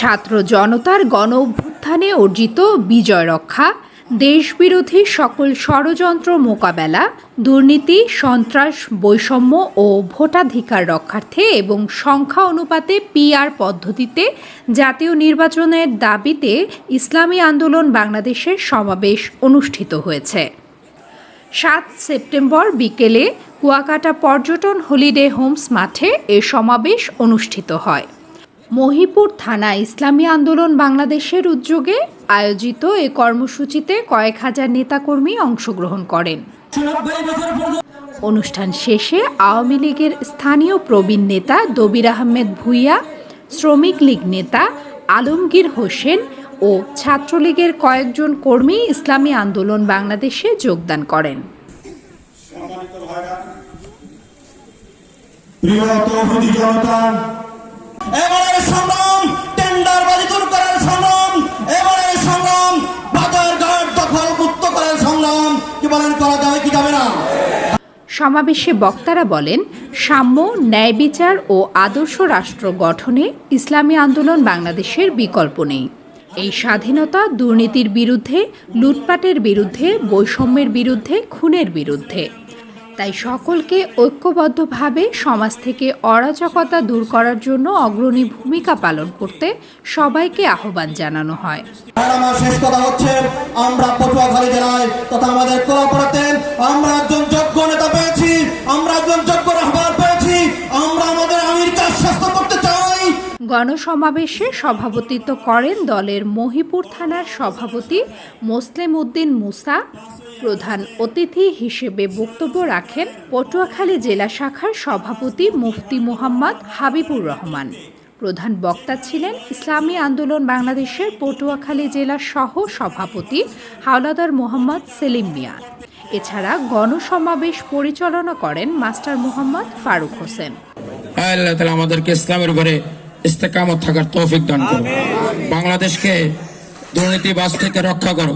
ছাত্র জনতার গণ অভ্যুত্থানে অর্জিত বিজয় রক্ষা, দেশবিরোধী সকল ষড়যন্ত্র মোকাবেলা, দুর্নীতি, সন্ত্রাস, বৈষম্য ও ভোটাধিকার রক্ষার্থে এবং সংখ্যা অনুপাতে পিআর পদ্ধতিতে জাতীয় নির্বাচনের দাবিতে ইসলামী আন্দোলন বাংলাদেশের সমাবেশ অনুষ্ঠিত হয়েছে। সাত সেপ্টেম্বর বিকেলে কুয়াকাটা পর্যটন হলিডে হোমস মাঠে এ সমাবেশ অনুষ্ঠিত হয়। মহিপুর থানা ইসলামী আন্দোলন বাংলাদেশের উদ্যোগে আয়োজিত এ কর্মসূচিতে কয়েক হাজার নেতাকর্মী অংশগ্রহণ করেন। অনুষ্ঠান শেষে আওয়ামী লীগের স্থানীয় প্রবীণ নেতা দবির আহমেদ ভুইয়া, শ্রমিক লীগ নেতা আলমগীর হোসেন ও ছাত্রলীগের কয়েকজন কর্মী ইসলামী আন্দোলন বাংলাদেশে যোগদান করেন। প্রিয় জনতা বলেন করা যাবে কি যাবে না? সমাবেশে বক্তারা বলেন সাম্য ন্যায় বিচার ও আদর্শ রাষ্ট্র গঠনে ইসলামী আন্দোলন বাংলাদেশের বিকল্প নেই। এই স্বাধীনতা দুর্নীতির বিরুদ্ধে লুটপাটের বিরুদ্ধে বৈষম্যের বিরুদ্ধে খুনের বিরুদ্ধে। তাই সকলকে ঐক্যবদ্ধভাবে সমাজ থেকে অরাজকতা দূর করার জন্য অগ্রণী ভূমিকা পালন করতে সবাইকে আহ্বান জানানো হয়। আমার শেষ কথা হচ্ছে আমরা পটুয়াখালী জেলায় তথা আমাদের আমরা একজন যোগ্য নেতা পেয়েছি, আমরা একজন যোগ্য রাহবার পেয়েছি, আমরা আমাদের স্বাস্থ্য করতে চাই। গণসমাবেশে সভাপতিত্ব করেন দলের মহিপুর থানার সভাপতি মোসলেম উদ্দিন মুসা। প্রধান অতিথি হিসেবে বক্তব্য রাখেন পটুয়াখালী জেলা শাখার সভাপতি মুফতি মোহাম্মদ হাবিবুর রহমান। প্রধান বক্তা ছিলেন ইসলামী আন্দোলন বাংলাদেশের পটুয়াখালী জেলা সহ সভাপতি হাওলাদার মোহাম্মদ সেলিম মিয়া। এছাড়া গণসমাবেশ পরিচালনা করেন মাস্টার মোহাম্মদ ফারুক হোসেন। আমাদেরকে ইসলামের উপরে ইস্তেকামত থাকার তৌফিক দান করো বাংলাদেশকে দুর্নীতিবাজ থেকে রক্ষা করো।